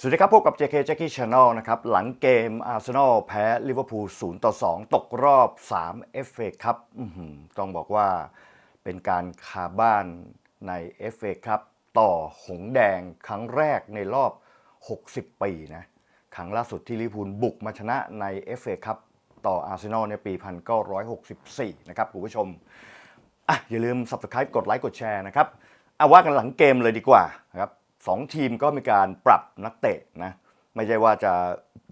สวัสดีครับ พบกับ JK Jackie Channel นะครับ หลังเกมอาร์เซนอลแพ้ลิเวอร์พูล0ต่อ 2 ตกรอบ 3 FA ครับอื้อหือต้องบอกว่าเป็นการคาบ้านใน FA ครับต่อหงแดงครั้งแรกในรอบ 60 ปีนะ ครั้งล่าสุดที่ลิเวอร์พูลบุกมาชนะใน FA ครับต่ออาร์เซนอลในปี 1964 นะครับคุณผู้ชมอะอย่าลืม subscribe กดไลค์กดแชร์นะครับเอาว่ากันหลังเกมเลยดีกว่านะครับ สองทีมก็มีการปรับนักเตะนะไม่ใช่ว่าจะ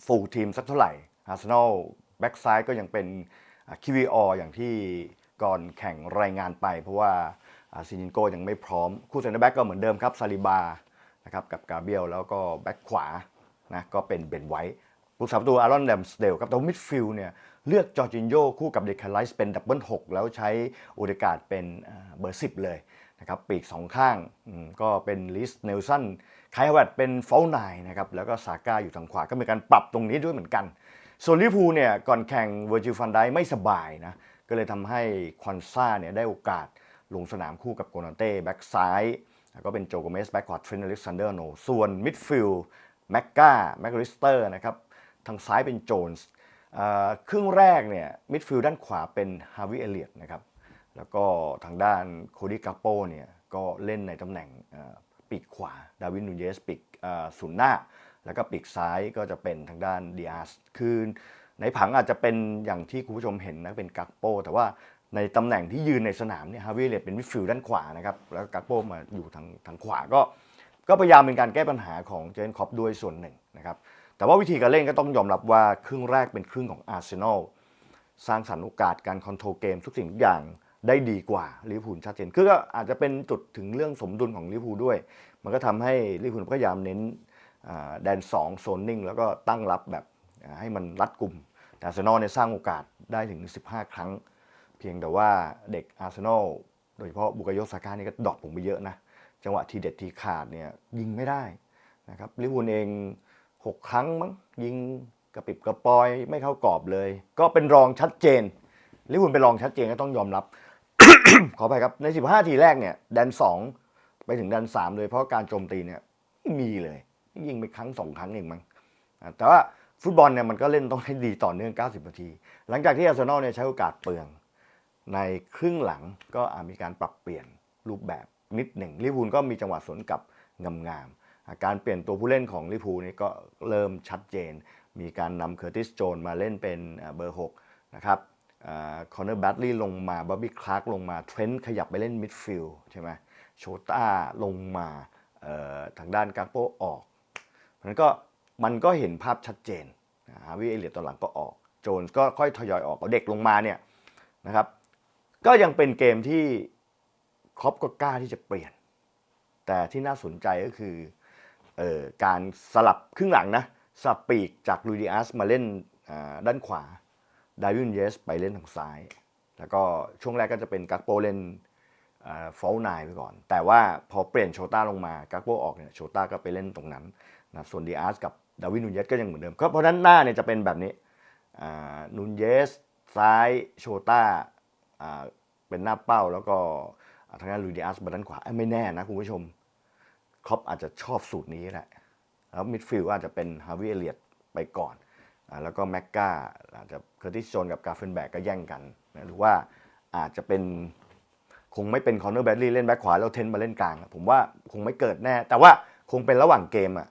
ฟูลทีมสักเท่าไหร่อาร์เซนอลแบ็กซ้ายก็ยังเป็นคิวีออย่างที่ก่อนแข่งรายงานไป เพราะว่าซินินโกยังไม่พร้อม คู่เซนเตอร์แบ็กก็เหมือนเดิมครับซาลิบานะครับกับกาเบียลแล้วก็แบ็กขวานะก็เป็นเบนไวท์ผู้สาประตูอารอนแดมสเดลครับแต่ว่ามิดฟิลด์เนี่ยเลือกจอร์จินโยคู่กับเดคาไลส์เป็นดับเบิลหกแล้วใช้โอเดกาดเป็นเอ่อเบอร์สิบเลย นะครับปีกสองข้างก็เป็นลิสเนลสันไคฮวัตเป็นฟอลไนนะครับแล้วก็ซาก้าอยู่ทางขวาก็มีการปรับตรงนี้ด้วยเหมือนกัน ส่วนลิพูเนี่ยก่อนแข่งเวอร์จิลฟันไดไม่สบายนะก็เลยทำให้ควันซ่าเนี่ยได้โอกาสลงสนามคู่กับโกนาเต้แบ็กซ้ายแล้วก็เป็นโจโกเมสแบ็กขวาเทรนอเล็กซานเดอร์โนส่วนมิดฟิลด์แม็กกาแม็กริสเตอร์นะครับทางซ้ายเป็นโจนส์ครึ่งแรกเนี่ยมิดฟิลด์ด้านขวาเป็นฮาวิเอเลียตนะครับ แล้วก็ทางด้านโคดี้กาโปเนี่ยก็เล่นในตำแหน่งปีกขวา ดาวินนูเยสปีกเอ่อศูนย์หน้า แล้วก็ปีกซ้ายก็จะเป็นทางด้านดิอาสคือในผังอาจจะเป็นอย่างที่คุณผู้ชมเห็นนะเป็นกักโป แต่ว่าในตำแหน่งที่ยืนในสนามเนี่ยฮาวิเลตเป็นมิดฟิลด์ด้านขวานะครับแล้วกักโปมาอยู่ทางทางขวาก็ ก็พยายามเป็นการแก้ปัญหาของเจนคอปด้วยส่วนหนึ่งนะครับแต่ว่าวิธีการเล่นก็ต้องยอมรับว่าครึ่งแรกเป็นครึ่งของอาร์เซนอลสร้างสรรค์โอกาสการคอนโทรลเกมทุกสิ่งทุกอย่าง ได้ดีกว่าลิเวอร์พูลชัดเจน คือก็อาจจะเป็นจุดถึงเรื่องสมดุลของลิเวอร์พูลด้วย มันก็ทำให้ลิเวอร์พูลพยายามเน้นแดน2โซนนิ่งแล้วก็ตั้งรับแบบให้มันรัดกลุ่ม แต่อาร์เซนอลเนี่ยสร้างโอกาสได้ถึง 15 ครั้ง เพียงแต่ว่าเด็กอาร์เซนอลโดยเฉพาะบุกโยซาก้านี่ก็ดรอปลงไปเยอะนะ จังหวะทีเด็ดทีขาดเนี่ยยิงไม่ได้นะครับลิเวอร์พูลเอง 6 ครั้งมั้งยิงกระปิบกระปอยไม่เข้ากรอบเลย ก็เป็นรองชัดเจนลิเวอร์พูลเป็นรองชัดเจนก็ต้องยอมรับ ขอไปครับใน 15 ทีแรกเนี่ยแดน 2 ไปถึงแดน 3 เลยเพราะการโจมตีเนี่ยมีเลย ยิงไปครั้งสองครั้งเองมั้งแต่ว่าฟุตบอลเนี่ยมันก็เล่นต้องให้ดีต่อเนื่อง 90 นาที หลังจากที่อาร์เซนอลเนี่ยใช้โอกาสเปลือง ในครึ่งหลังก็อาจมีการปรับเปลี่ยนรูปแบบนิดหนึ่งลิเวอร์พูลก็มีจังหวะสวนกลับงามๆการเปลี่ยนตัวผู้เล่นของลิเวอร์พูลนี่ก็เริ่มชัดเจน มีการนำเคอร์ติสโจนมาเล่นเป็นเบอร์6นะครับ คอนเนอร์แบตลีย์ลงมาบับบี้คลาร์กลงมาเทรนต์ขยับไปเล่นมิดฟิลด์ใช่ไหมโชต้าลงมาทางด้านกาโปออกเพราะนั้นก็มันก็เห็นภาพชัดเจนฮาวิเอเลียตตอนหลังก็ออก โจนส์ก็ค่อยทยอยออกเอาเด็กลงมาเนี่ยนะครับก็ยังเป็นเกมที่ครอปก็กล้าที่จะเปลี่ยน แต่ที่น่าสนใจก็คือออการสลับครึ่งหลังนะสลับปีกจากลูดิอัสมาเล่นด้านขวา ดาวินเยสไปเล่นทางซ้าย แล้วก็ช่วงแรกก็จะเป็นกักโปเล่นฟอลนายไปก่อน แต่ว่าพอเปลี่ยนโชต้าลงมากักโปออกเนี่ยโชต้าก็ไปเล่นตรงนั้นนะส่วนดีอาร์สกับดาวินนูเยสก็ยังเหมือนเดิมก็เพราะฉะนั้นหน้าเนี่ยจะเป็นแบบนี้นูนเยสซ้ายโชต้าเป็นหน้าเป้าแล้วก็ทางด้านลูดิอัสมาด้านขวาไม่แน่นะคุณผู้ชมครอปอาจจะชอบสูตรนี้แหละแล้วมิดฟิลด์อาจจะเป็นฮาวิเอเลียตไปก่อน แล้วก็แม็กกาอาจจะเคอร์ติสโจนกับกาเฟนแบกก็แย่งกันนะหรือว่าอาจจะเป็นคงไม่เป็นคอนเนอร์แบดลี่เล่นแบ็คขวาแล้วเทนมาเล่นกลาง ผมว่าคงไม่เกิดแน่ แต่ว่าคงเป็นระหว่างเกมอะ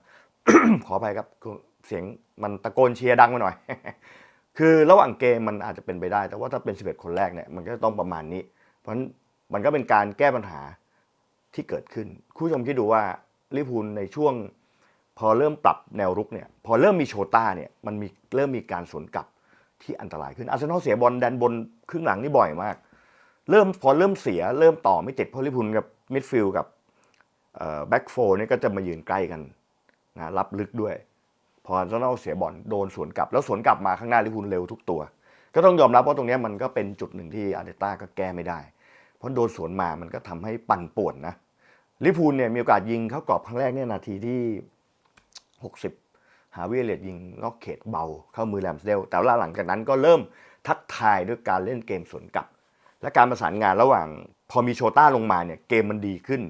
ขออภัยครับเสียงมันตะโกนเชียร์ดังไปหน่อย คือระหว่างเกมมันอาจจะเป็นไปได้ แต่ว่าถ้าเป็น 11 คนแรกเนี่ยมันก็ต้องประมาณนี้ เพราะฉะนั้นมันก็เป็นการแก้ปัญหาที่เกิดขึ้นคุณผู้ชมคิดดูว่าลิพูลในช่วง พอเริ่มปรับแนวรุกเนี่ยพอเริ่มมีโชต้าเนี่ยมันมีเริ่มมีการสวนกลับที่อันตรายขึ้นอาร์เซนอลเสียบอลแดนบนครึ่งหลังนี่บ่อยมาก เริ่มพอเริ่มเสียเริ่มต่อไม่ติดเพราะลิเวอร์พูลกับมิดฟิลกับแบ็กโฟนี่ก็จะมายืนใกล้กันนะรับลึกด้วย พออาร์เซนอลเสียบอลโดนสวนกลับ แล้วสวนกลับมาข้างหน้าลิพูลเร็วทุกตัว ก็ต้องยอมรับว่าตรงนี้มันก็เป็นจุดหนึ่งที่อาร์เตต้าก็แก้ไม่ได้ เพราะโดนสวนมามันก็ทำให้ปั่นป่วนนะลิพูลเนี่ยมีโอกาสยิงเข้ากรอบครั้งแรกเนี่ยนาทีที่ 60 หาวิเอเลียตยิงนอกเขตเบาเข้ามือแรมสเดลแต่ว่าหลังจากนั้นก็เริ่มทักทายด้วยการเล่นเกมสวนกลับ และการประสานงานระหว่างพอมีโชต้าลงมาเนี่ยเกมมันดีขึ้น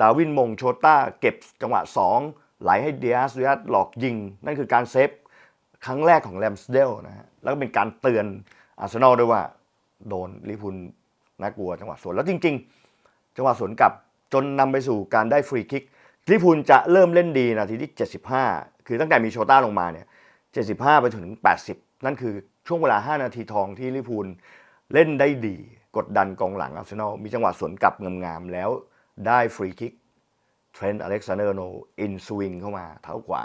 ดาวินมงโชต้าเก็บจังหวะ 2 ไหลให้เดียสเดียสหลอกยิง นั่นคือการเซฟครั้งแรกของแรมสเดลนะฮะแล้วก็เป็นการเตือนอาร์เซนอลด้วยว่าโดนลิพูลน่ากลัวจังหวะสวนแล้วจริง ๆ จังหวะสวนกลับจนนำไปสู่การได้ฟรีคิก ลิพูลจะเริ่มเล่นดีนาทีที่ 75 คือตั้งแต่มีโชต้าลงมาเนี่ย 75 ไปถึง 80 นั่นคือช่วงเวลา 5 นาทีทองที่ลิพูลเล่นได้ดี กดดันกองหลังอาร์เซนอล มีจังหวะสวนกลับงามๆแล้วได้ฟรีคิกเทรนต์อเล็กซานเดอร์โนอินสวิงเข้ามา เท้าขวา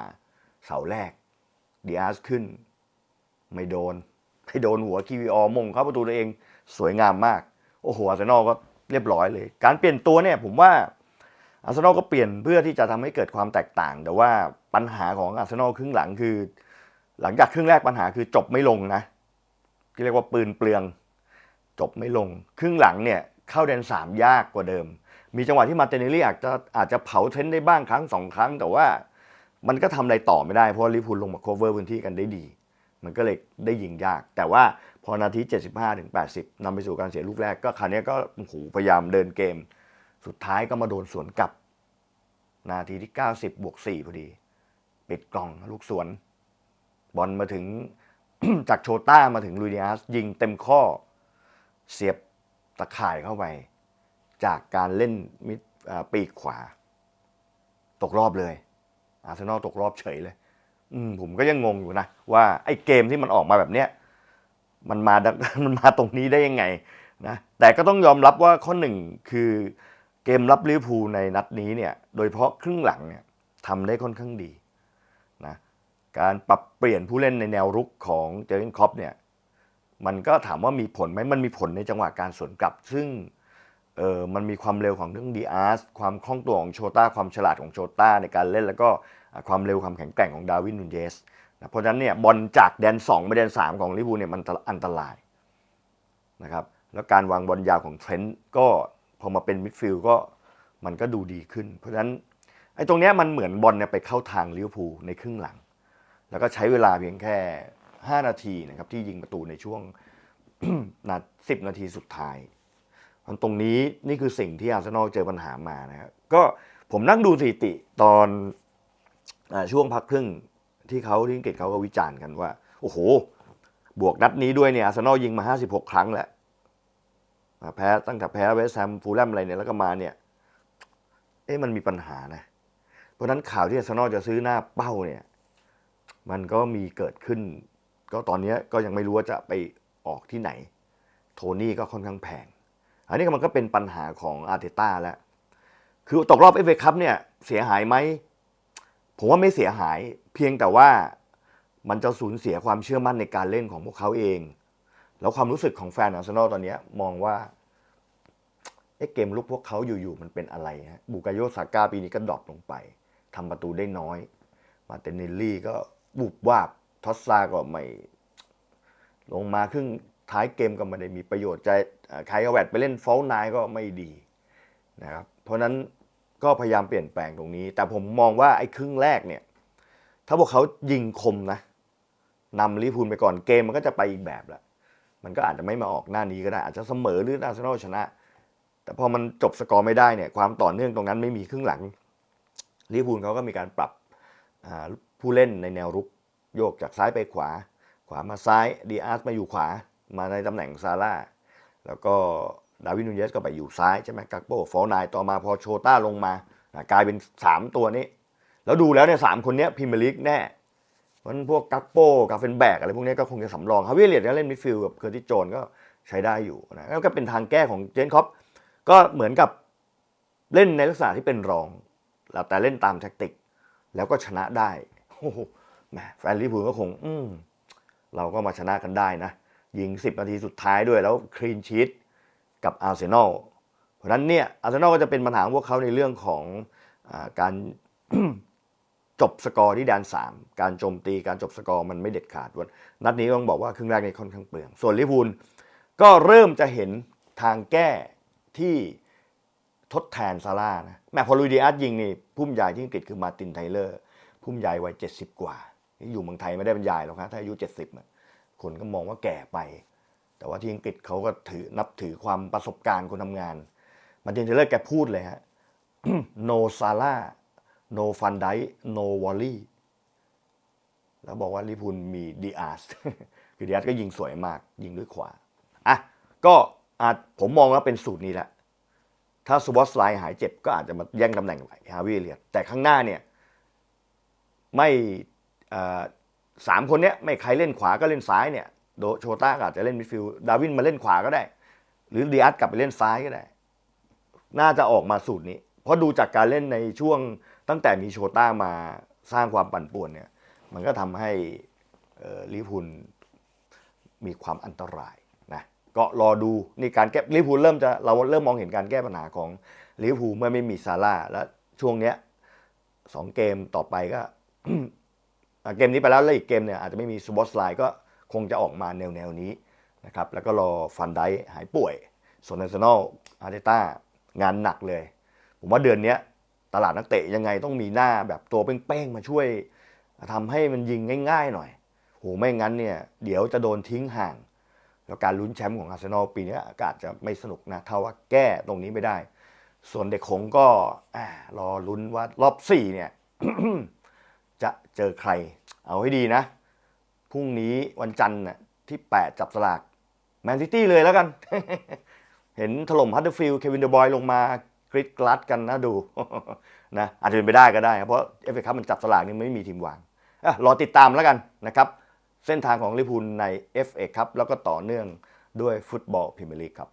เสาแรกดีอาร์สขึ้น ไม่โดนให้โดนหัวคีวีออมงเข้าประตูตัวเองสวยงามมาก โอ้โหอาร์เซนอลก็เรียบร้อยเลย การเปลี่ยนตัวเนี่ยผมว่า อาร์เซนอลก็เปลี่ยนเพื่อที่จะทำให้เกิดความแตกต่าง แต่ว่าปัญหาของอาร์เซนอลครึ่งหลังคือ หลังจากครึ่งแรกปัญหาคือจบไม่ลงนะ ที่เรียกว่าปืนเปลือง จบไม่ลง ครึ่งหลังเนี่ยเข้าแดนสามยากกว่าเดิม มีจังหวะที่มาเตเนลลี่อาจจะอาจจะเผาเทรนได้บ้างครั้งสองครั้ง แต่ว่ามันก็ทำอะไรต่อไม่ได้เพราะลิพูลลงมาโคเวอร์พื้นที่กันได้ดี มันก็เลยได้ยิงยาก แต่ว่าพอนาที 75ถึง80นำไปสู่การเสียลูกแรกก็คราวนี้ก็โอ้โหพยายามเดินเกม สุดท้ายก็มาโดนสวนกลับ นาทีที่ 90 บวก 4 พอดี ปิดกล่องลูกสวน บอลมาถึงจากโชต้ามาถึงลูดิอาสยิงเต็มข้อ เสียบตะข่ายเข้าไป จากการเล่นมิดปีกขวา ตกรอบเลย อาร์เซนอลตกรอบเฉยเลย อืมผมก็ยังงงอยู่นะ ว่าไอ้เกมที่มันออกมาแบบเนี้ยมันมามันมาตรงนี้ได้ยังไงนะแต่ก็ต้องยอมรับว่าข้อหนึ่งคือ เกมรับลิเวอร์พูลในนัดนี้เนี่ยโดยเฉพาะครึ่งหลังเนี่ยทำได้ค่อนข้างดีนะการปรับเปลี่ยนผู้เล่นในแนวรุกของเจอร์เกนคอปเนี่ยมันก็ถามว่ามีผลไหมมันมีผลในจังหวะการสวนกลับ ซึ่งเออมันมีความเร็วของเรื่องดีอาร์สความคล่องตัวของโชต้าความฉลาดของโชต้าในการเล่นแล้วก็ความเร็วความแข็งแกร่งของดาวินนูนเยสนะเพราะฉะนั้นเนี่ยบอลจากแดน 2 ไปแดน 3 ของลิเวอร์พูลเนี่ยมันอันตรายนะครับแล้วการวางบอลยาวของเทรนต์ก็ พอมาเป็นมิดฟิลด์ก็มันก็ดูดีขึ้น เพราะฉะนั้นไอ้ตรงเนี้ยมันเหมือนบอลเนี่ยไปเข้าทางลิเวอร์พูลในครึ่งหลัง แล้วก็ใช้เวลาเพียงแค่ 5 นาทีนะครับที่ยิงประตูในช่วงนาสิบนาทีสุดท้ายตรงนี้นี่คือสิ่งที่อาร์เซนอลเจอปัญหามานะครับก็ผมนั่งดูสถิติตอนอช่วงพักครึ่งที่เขาที่อังกฤษเขาก็วิจารณ์กันว่า โอ้โห บวกนัดนี้ด้วยเนี่ยอาร์เซนอลยิงมา 56 ครั้งแล้ว แพ้ตั้งแต่แพ้เวสแฮมฟูลแลมอะไรเนี่ยแล้วก็มาเนี่ย เอ๊ะมันมีปัญหานะ เพราะนั้นข่าวที่อาร์เซนอลจะซื้อหน้าเป้าเนี่ย มันก็มีเกิดขึ้น ก็ตอนนี้ก็ยังไม่รู้ว่าจะไปออกที่ไหน โทนี่ก็ค่อนข้างแพง อันนี้มันก็เป็นปัญหาของอาร์เตต้าแล้ว คือตกรอบเอฟเอคัพเนี่ยเสียหายไหม ผมว่าไม่เสียหาย เพียงแต่ว่ามันจะสูญเสียความเชื่อมั่นในการเล่นของพวกเขาเอง แล้วความรู้สึกของแฟนอาร์เซนอลตอนนี้มองว่าเอเกมลุกพวกเขาอยู่ๆมันเป็นอะไรฮะบูกาโยซาก้าปีนี้ก็ดรอปลงไปทำประตูได้น้อย มาเตเนลลี่ก็บุบวาบทอสซาก็ไม่ ลงมาครึ่งท้ายเกมก็ไม่ได้มีประโยชน์ใจไคลแวดไปเล่นฟอลนายก็ไม่ดีนะครับเพราะนั้นก็พยายามเปลี่ยนแปลงตรงนี้ แต่ผมมองว่าไอ้ครึ่งแรกเนี่ย ถ้าพวกเขายิงคมนะนำลิพูลไปก่อนเกมมันก็จะไปอีกแบบละ มันก็อาจจะไม่มาออกหน้านี้ก็ได้อาจจะเสมอหรืออาร์เซนอลชนะ แต่พอมันจบสกอร์ไม่ได้เนี่ยความต่อเนื่องตรงนั้นไม่มีครึ่งหลังลิเวอร์พูลเขาก็มีการปรับผู้เล่นในแนวรุกโยกจากซ้ายไปขวา ขวามาซ้ายดีอาร์สมาอยู่ขวามาในตำแหน่งซาร่าแล้วก็ดาวินนูเยสก็ไปอยู่ซ้ายใช่ไหมกักโปฟอลนายต่อมาพอโชต้าลงมากลายเป็น 3 ตัวนี้ แล้วดูแล้วเนี่ยสามคนนี้พรีเมียร์ลีกแน่ เพราะฉะนั้นพวกกักโป้กาเฟนแบกอะไรพวกนี้ก็คงจะสำรองฮาวิเลียดก็เล่นมิดฟิลด์กับเคอร์ติโจนก็ใช้ได้อยู่นะแล้วก็เป็นทางแก้ของเจนคอปก็เหมือนกับเล่นในลักษณะที่เป็นรองแล้วแต่เล่นตามแท็กติก แล้วก็ชนะได้โอ้โหแหมแฟนลิเวอร์พูลก็คง อืมเราก็มาชนะกันได้นะยิง 10 นาทีสุดท้ายด้วยแล้วคลีนชีตกับอาร์เซนอลเพราะนั้นเนี่ยอาร์เซนอลก็จะเป็นปัญหาพวกเขาในเรื่องของอการ จบสกอร์ที่แดน 3 การโจมตีการจบสกอร์มันไม่เด็ดขาดวันนัดนี้ต้องบอกว่าครึ่งแรกในค่อนข้างเปลือง ส่วนลิเวอร์พูลก็เริ่มจะเห็นทางแก้ที่ทดแทนซาร่านะแม้พอลุยดีอาร์ตยิงนี่พุ่มใหญ่ที่อังกฤษคือมาตินไทเลอร์ พุ่มใหญ่วัย70 กว่า อยู่เมืองไทยไม่ได้บรรยายหรอกนะถ้าอายุ 70 คนก็มองว่าแก่ไป แต่ว่าที่อังกฤษเขาก็ถือนับถือความประสบการณ์คนทำงาน มาตินไทเลอร์แกพูดเลยฮะโนซาร่า no fun d i no volley แล้วบอกว่าลิพูลมีดีอาร์สคือดีอาร์สก็ยิงสวยมาก ยิงด้วยขวา อะ ก็อาจผมมองว่าเป็นสูตรนี้แหละ ถ้าสวอตไลน์หายเจ็บก็อาจจะมาแย่งตำแหน่งฮาวิเลียดแต่ข้างหน้าเนี่ย ไม่สามคนเนี้ยไม่ใครเล่นขวาก็เล่นซ้ายเนี่ยโดโชต้าอาจจะเล่นมิดฟิลด์ดาวินมาเล่นขวาก็ได้ หรือดีอาร์ตกลับไปเล่นซ้ายก็ได้ น่าจะออกมาสูตรนี้ เพราะดูจากการเล่นในช่วง ตั้งแต่มีโชต้ามาสร้างความปั่นป่วนเนี่ย มันก็ทำให้ลิพูลมีความอันตรายนะก็รอดูนี่การแก้ลิพูลเริ่มจะเราเริ่มมองเห็นการแก้ปัญหาของลิพูลเมื่อไม่มีซาร่าและช่วงเนี้ยสองเกมต่อไปก็เกมนี้ไปแล้วแล้วอีกเกมเนี่ยอาจจะไม่มีสปอตไลน์ก็คงจะออกมาแนวแนวนี้นะครับแล้วก็รอฟันไดหายป่วยส่วนเนชั่นแนลอาร์เตต้างานหนักเลย ผมว่าเดือนนี้ ตลาดนักเตะยังไงต้องมีหน้าแบบตัวเป้งๆมาช่วยทำให้มันยิงง่าย ๆ หน่อยโหไม่งั้นเนี่ยเดี๋ยวจะโดนทิ้งห่าง แล้วการลุ้นแชมป์ของอาร์เซนอลปีนี้ก็อาจจะไม่สนุกนะถ้าว่าแก้ตรงนี้ไม่ได้ ส่วนเด็กหงก็รอลุ้นว่ารอบสี่เนี่ยจะเจอใคร เอาให้ดีนะพรุ่งนี้วันจันทร์ที่ 8 จับสลากแมนซิตี้เลยแล้วกัน เห็นถล่มฮัตเตอร์ฟิลด์เควินเดอบอยลงมา กริดกลัดกันนะดูนะอาจจะเป็นไปได้ก็ได้ครับเพราะเอฟเอคัพมันจับสลากนี่ไม่มีทีมวางอะรอติดตามแล้วกันนะครับเส้นทางของลิพูลใน FA ครับแล้วก็ต่อเนื่องด้วยฟุตบอลพรีเมียร์ลีกครับ